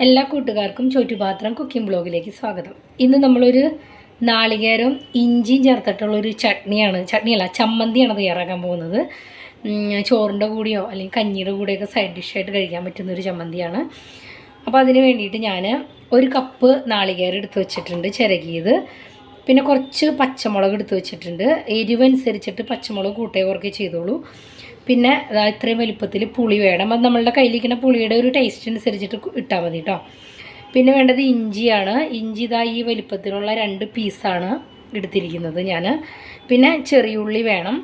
എല്ലാ കൂട്ടുകാർക്കും ചോറ്റുപാത്രം കുക്കിംഗ് ബ്ലോഗിലേക്ക് സ്വാഗതം. ഇന്ന് നമ്മളൊരു നാളികേരം ഇഞ്ചിയും ചേർത്തിട്ടുള്ള ഒരു ചട്നിയാണ് ചട്നിയല്ല ചമ്മന്തിയാണ് തയ്യാറാക്കാൻ പോകുന്നത്. ചോറിന്റെ കൂടെയോ അല്ലെങ്കിൽ കഞ്ഞിയുടെ കൂടെയൊക്കെ സൈഡ് ഡിഷായിട്ട് കഴിക്കാൻ പറ്റുന്ന ഒരു ചമ്മന്തിയാണ്. അപ്പോൾ അതിന് വേണ്ടിയിട്ട് ഞാൻ ഒരു കപ്പ് നാളികേരം എടുത്ത് വെച്ചിട്ടുണ്ട് ചിരകിയത്. പിന്നെ കുറച്ച് പച്ചമുളക് എടുത്ത് വെച്ചിട്ടുണ്ട്. എരിവനുസരിച്ചിട്ട് പച്ചമുളക് കൂട്ടേ കുറക്കേ ചെയ്തോളൂ. പിന്നെ ഇത്രയും വലിപ്പത്തിൽ പുളി വേണം. അത് നമ്മളുടെ കയ്യിലിരിക്കുന്ന പുളിയുടെ ഒരു ടേസ്റ്റ് അനുസരിച്ചിട്ട് ഇട്ടാൽ മതി കേട്ടോ പിന്നെ വേണ്ടത് ഇഞ്ചിയാണ്. ഇഞ്ചി ഇതാ ഈ വലിപ്പത്തിലുള്ള രണ്ട് പീസാണ് എടുത്തിരിക്കുന്നത് ഞാൻ പിന്നെ ചെറിയുള്ളി വേണം.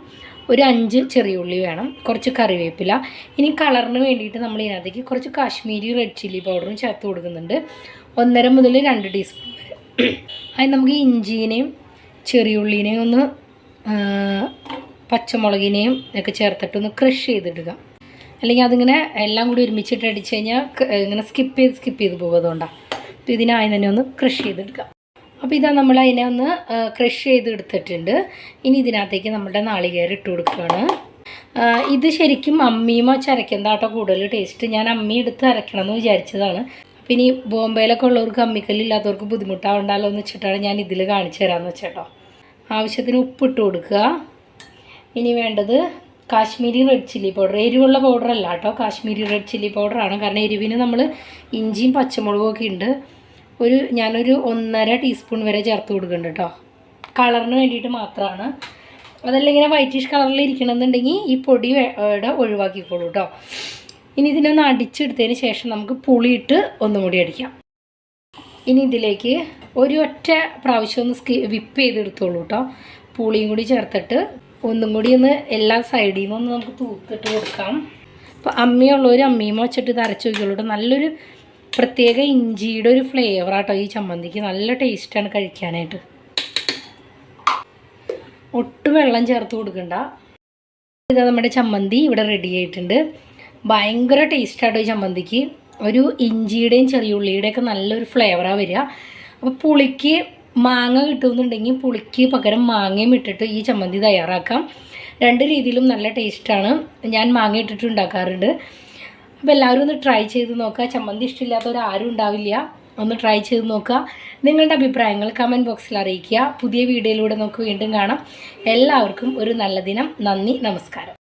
ഒരു അഞ്ച് ചെറിയുള്ളി വേണം. കുറച്ച് കറിവേപ്പില. ഇനി കളറിന് വേണ്ടിയിട്ട് നമ്മൾ ഇതിനകത്തേക്ക് കുറച്ച് കാശ്മീരി റെഡ് ചില്ലി പൗഡറും ചേർത്ത് കൊടുക്കുന്നുണ്ട്. ഒന്നര മുതൽ രണ്ട് ടീസ്പൂൺ വരെ. അത് നമുക്ക് ഇഞ്ചിനെയും ചെറിയുള്ളിനെയും ഒന്ന് പച്ചമുളകിനെയും ഒക്കെ ചേർത്തിട്ടൊന്ന് ക്രഷ് ചെയ്തിടുക. അല്ലെങ്കിൽ അതിങ്ങനെ എല്ലാം കൂടി ഒരുമിച്ചിട്ട് അടിച്ചു കഴിഞ്ഞാൽ ഇങ്ങനെ സ്കിപ്പ് ചെയ്ത് സ്കിപ്പ് ചെയ്ത് പോകും അതുകൊണ്ടാണ് അപ്പോൾ ഇതിനായി തന്നെ ഒന്ന് ക്രഷ് ചെയ്തെടുക്കുക അപ്പോൾ ഇതാ നമ്മൾ അതിനെ ഒന്ന് ക്രഷ് ചെയ്ത് എടുത്തിട്ടുണ്ട് ഇനി ഇതിനകത്തേക്ക് നമ്മുടെ നാളികേരം ഇട്ട് കൊടുക്കുകയാണ്. ഇത് ശരിക്കും അമ്മിയുമോ ചരക്കുന്നതാട്ടോ കൂടുതൽ ടേസ്റ്റ് ഞാൻ അമ്മി എടുത്ത് അരക്കണം എന്ന് വിചാരിച്ചതാണ്. അപ്പം ഇനി ബോംബെയിലൊക്കെ ഉള്ളവർക്ക് അമ്മിക്കല്ലില്ലാത്തവർക്ക് ബുദ്ധിമുട്ടാവുണ്ടല്ലോ എന്ന് വെച്ചിട്ടാണ് ഞാൻ ഇതിൽ കാണിച്ചു തരാമെന്ന് വെച്ചേട്ടോ. ആവശ്യത്തിന് ഉപ്പിട്ട് കൊടുക്കുക. ഇനി വേണ്ടത് കാശ്മീരി റെഡ് ചില്ലി പൗഡർ എരിവുള്ള പൗഡർ അല്ല കേട്ടോ. കാശ്മീരി റെഡ് ചില്ലി പൗഡറാണ് കാരണം എരിവിന് നമ്മൾ ഇഞ്ചിയും പച്ചമുളകും ഒക്കെ ഉണ്ട് ഒരു ഞാനൊരു ഒന്നര ടീസ്പൂൺ വരെ ചേർത്ത് കൊടുക്കുന്നുണ്ട് കേട്ടോ കളറിന് വേണ്ടിയിട്ട് മാത്രമാണ് അതല്ല ഇങ്ങനെ വൈറ്റിഷ് കളറിൽ ഇരിക്കണമെന്നുണ്ടെങ്കിൽ ഈ പൊടി ഒഴിവാക്കിക്കോളൂ കേട്ടോ ഇനി ഇതിനൊന്ന് അടിച്ചെടുത്തതിന് ശേഷം നമുക്ക് പുളിയിട്ട് ഒന്നും കൂടി അടിക്കാം. ഇനി ഇതിലേക്ക് ഒരു ഒറ്റ പ്രാവശ്യം ഒന്ന് സ്കി വിപ്പ് ചെയ്തെടുത്തോളൂ കേട്ടോ പുളിയും കൂടി ചേർത്തിട്ട് ഒന്നും കൂടി ഒന്ന് എല്ലാ സൈഡിൽ നിന്നും ഒന്ന് നമുക്ക് തൂക്കിട്ട് കൊടുക്കാം. അപ്പോൾ അമ്മിയുള്ളവർ അമ്മിയും വെച്ചിട്ട് ഇത് അരച്ച് നോക്കിയുള്ളൂ നല്ലൊരു പ്രത്യേക ഇഞ്ചിയുടെ ഒരു ഫ്ലേവർ ആട്ടോ ഈ ചമ്മന്തിക്ക്. നല്ല ടേസ്റ്റാണ് കഴിക്കാനായിട്ട്. ഒട്ടും വെള്ളം ചേർത്ത് കൊടുക്കണ്ട. ഇതാ നമ്മുടെ ചമ്മന്തി ഇവിടെ റെഡി ആയിട്ടുണ്ട്. ഭയങ്കര ടേസ്റ്റാട്ടോ ഈ ചമ്മന്തിക്ക്. ഒരു ഇഞ്ചിയുടെയും ചെറിയ ഉള്ളിയുടെയൊക്കെ നല്ലൊരു ഫ്ലേവറാണ് വരിക. അപ്പോൾ പുളിക്ക് മാങ്ങ കിട്ടുമെന്നുണ്ടെങ്കിൽ പുളിക്ക് പകരം മാങ്ങയും ഇട്ടിട്ട് ഈ ചമ്മന്തി തയ്യാറാക്കാം. രണ്ട് രീതിയിലും നല്ല ടേസ്റ്റാണ് ഞാൻ മാങ്ങ ഇട്ടിട്ട് ഉണ്ടാക്കാറുണ്ട്. അപ്പോൾ എല്ലാവരും ഒന്ന് ട്രൈ ചെയ്ത് നോക്കുക ചമ്മന്തി ഇഷ്ടമില്ലാത്തവർ ആരും ഉണ്ടാവില്ല. ഒന്ന് ട്രൈ ചെയ്ത് നോക്കുക നിങ്ങളുടെ അഭിപ്രായങ്ങൾ കമന്റ് ബോക്സിൽ അറിയിക്കുക. പുതിയ വീഡിയോയിലൂടെ നമുക്ക് വീണ്ടും കാണാം. എല്ലാവർക്കും ഒരു നല്ല ദിനം. നന്ദി നമസ്കാരം.